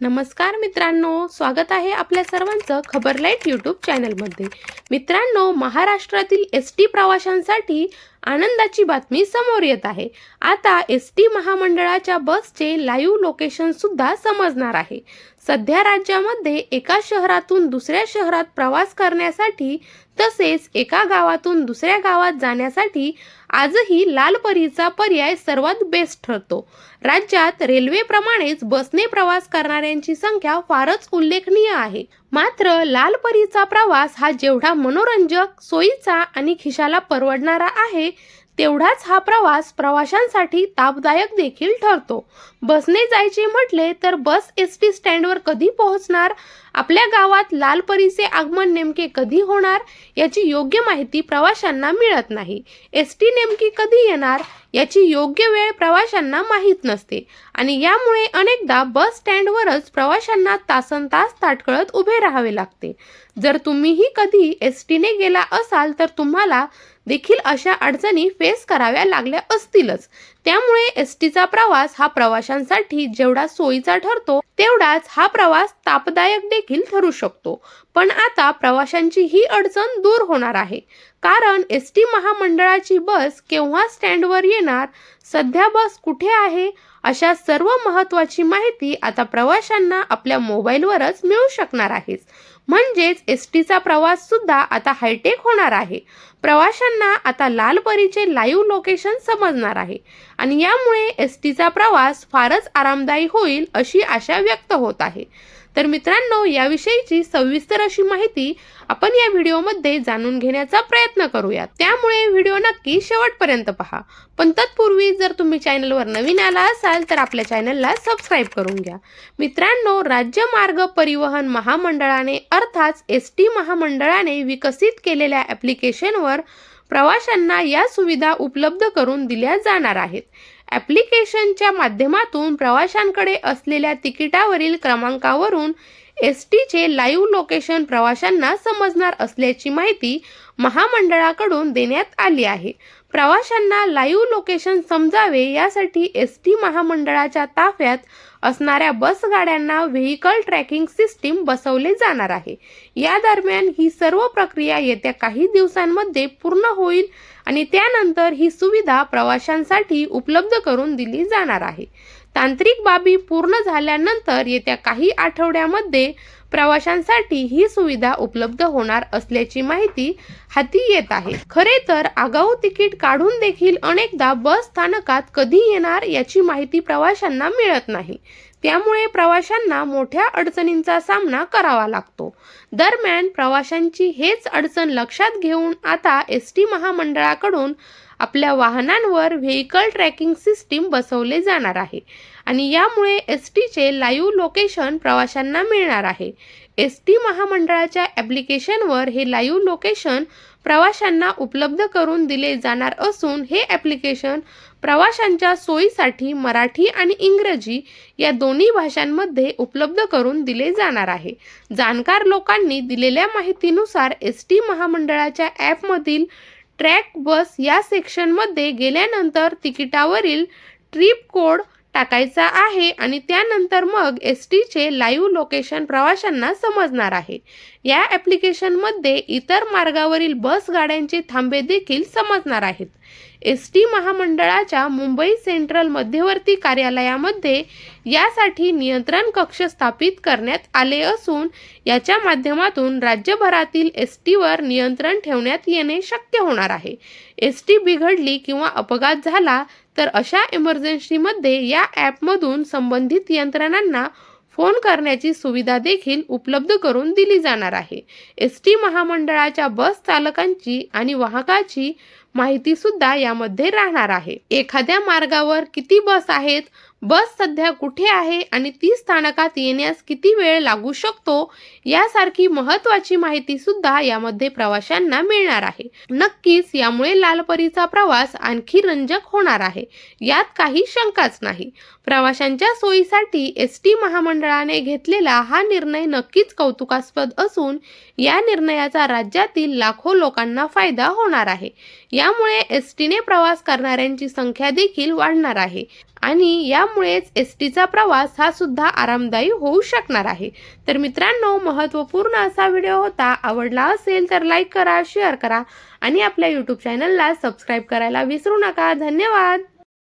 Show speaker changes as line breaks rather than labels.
नमस्कार मित्रांनो स्वागत आहे आपल्या सर्वांचं खबरलाईट यूट्यूब चॅनलमध्ये मित्रांनो महाराष्ट्रातील एस टी प्रवाशांसाठी आनंदाची बातमी समोर येत आहे. आता एस टी महामंडळाच्या बसचे लाईव्ह लोकेशन सुद्धा समजणार आहे. सध्या राज्यामध्ये एका शहरातून दुसऱ्या शहरात प्रवास करण्यासाठी तसेच एका गावातून दुसऱ्या गावात जाण्यासाठी आजही लालपरीचा पर्याय सर्वात बेस्ट ठरतो. राज्यात रेल्वेप्रमाणेच बसने प्रवास करणाऱ्यांची संख्या फारच उल्लेखनीय आहे. मात्र लालपरीचा प्रवास हा जेवढा मनोरंजक सोयीचा आणि खिशाला परवडणारा आहे तेवढाच हा प्रवास प्रवाशांसाठी तापदायक देखील ठरतो. बसने जायचे म्हटले तर बस एस टी स्टँडवर कधी पोहोचणार? आपल्या गावात लाल परीचे आगमन नेमके कधी होणार? याची योग्य माहिती प्रवाशांना मिळत नाही. एस टी नेमकी कधी येणार? याची योग्य वेळ प्रवाशांना माहीत नसते. आणि यामुळे अनेकदा बस स्टँडवरच प्रवाशांना तासन तास ताटकळत उभे राहावे लागते. जर तुम्हीही कधी एस टीने गेला असाल तर तुम्हाला देखील अशा अडचणी फेस कराव्या लागल्या असतीलच. त्यामुळे एस टीचा प्रवास हा प्रवाशांसाठी जेवढा सोयीचा ठरतो तेवढाच हा प्रवास तापदायक देखील ठरू शकतो. पण आता प्रवाशांची ही अडचण दूर होणार आहे. कारण एस टी महामंडळाची बस केव्हा स्टँडवर येणार सध्या बस कुठे आहे अशा सर्व महत्त्वाची माहिती आता प्रवाशांना आपल्या मोबाईलवरच मिळू शकणार आहे. म्हणजेच एस टीचा प्रवास सुद्धा आता हायटेक होणार आहे. प्रवाशांना आता लालपरीचे लाईव्ह लोकेशन समजणार आहे. आणि यामुळे एस टीचा प्रवास फारच आरामदायी होईल अशी आशा व्यक्त होत आहे. तर मित्रांनो याविषयीची सविस्तर अशी माहिती आपण या व्हिडिओमध्ये जाणून घेण्याचा प्रयत्न करूयात. त्यामुळे व्हिडिओ नक्की शेवटपर्यंत पहा. पण तत्पूर्वी जर तुम्ही चॅनलवर नवीन आला असाल तर आपल्या चॅनलला सबस्क्राईब करून घ्या. मित्रांनो राज्य मार्ग परिवहन महामंडळाने अर्थात एस टी महामंडळाने विकसित केलेल्या ॲप्लिकेशनवर प्रवाशांना या सुविधा उपलब्ध करून दिल्या जाणार आहेत. ॲप्लिकेशनच्या माध्यमातून प्रवाशांकडे असलेल्या तिकिटावरील क्रमांकावरून एस टीचे लाईव्ह लोकेशन प्रवाशांना समजणार असल्याची माहिती महामंडळाकडून देण्यात आली आहे. प्रवाशांना लाईव्ह लोकेशन समजावे यासाठी एस टी महामंडळाच्या ताफ्यात असणाऱ्या बस गाड्यांना व्हेकल ट्रॅकिंग सिस्टीम बसवले जाणार आहे. या दरम्यान ही सर्व प्रक्रिया येत्या काही दिवसांमध्ये पूर्ण होईल आणि त्यानंतर ही सुविधा प्रवाशांसाठी उपलब्ध करून दिली जाणार आहे. तांत्रिक बाबी पूर्ण झाल्यानंतर येत्या काही आठवड्यामध्ये प्रवाशांसाठी ही सुविधा उपलब्ध होणार असल्याची माहिती हाती येत आहे. खरे तर आगाऊ तिकीट काढून देखील अनेकदा बस स्थानकात कधी येणार याची माहिती प्रवाशांना मिळत नाही. त्यामुळे प्रवाशांना मोठ्या अडचणींचा सामना करावा लागतो. दरम्यान प्रवाशांची हेच अडचण लक्षात घेऊन आता एस टी महामंडळाकडून आपल्या वाहनांवर व्हेकल ट्रॅकिंग सिस्टीम बसवले जाणार आहे. आणि यामुळे एस टीचे लाईव्ह लोकेशन प्रवाशांना मिळणार आहे. एस टी महामंडळाच्या ॲप्लिकेशनवर हे लाईव्ह लोकेशन प्रवाशांना उपलब्ध करून दिले जाणार असून हे ॲप्लिकेशन प्रवाशांच्या सोयीसाठी मराठी आणि इंग्रजी या दोन्ही भाषांमध्ये उपलब्ध करून दिले जाणार आहे. जाणकार लोकांनी दिलेल्या माहितीनुसार एस टी महामंडळाच्या ॲपमधील ट्रॅक बस या सेक्शनमध्ये गेल्यानंतर तिकिटावरील ट्रिप कोड टाकायचा आहे आणि त्यानंतर मग एस टीचे लाईव्ह लोकेशन प्रवाशांना समजणार आहे. या ॲप्लिकेशनमध्ये इतर मार्गावरील बस गाड्यांचे थांबे देखील समजणार आहेत. एस टी महामंडळाच्या मुंबई सेंट्रल मध्यवर्ती कार्यालयामध्ये यासाठी नियंत्रण कक्ष स्थापित करण्यात आले असून याच्या माध्यमातून राज्यभरातील एस टीवर नियंत्रण ठेवण्यात येणे शक्य होणार आहे. एस टी बिघडली किंवा अपघात झाला तर अशा इमर्जन्सीमध्ये या ॲपमधून संबंधित यंत्रणांना फोन करण्याची सुविधा देखील उपलब्ध करून दिली जाणार आहे. एस टी महामंडळाच्या बस चालकांची आणि वाहकाची माहिती सुद्धा यामध्ये राहणार आहे. एखाद्या मार्गावर किती बस आहेत? बस सध्या कुठे आहे आणि ती स्थानकात येण्यास किती वेळ लागू शकतो यासारखी महत्त्वाची माहिती सुद्धा यामध्ये प्रवाशांना मिळणार आहे. नक्कीच यामुळे लालपरीचा प्रवास आणखी रंजक होणार आहे यात काही शंकाच नाही. प्रवाशांच्या सोयीसाठी एस टी महामंडळाने घेतलेला हा निर्णय नक्कीच कौतुकास्पद असून या निर्णयाचा राज्यातील लाखो लोकांना फायदा होणार आहे. यामुळे एस टीने प्रवास करणाऱ्यांची संख्या देखील वाढणार आहे. आणि यामुळेच एस टीचा प्रवास हा सुद्धा आरामदायी होऊ शकणार आहे. तर मित्रांनो महत्त्वपूर्ण असा व्हिडिओ होता आवडला असेल तर लाईक करा शेअर करा आणि आपल्या यूट्यूब चॅनलला सबस्क्राईब करायला विसरू नका. धन्यवाद!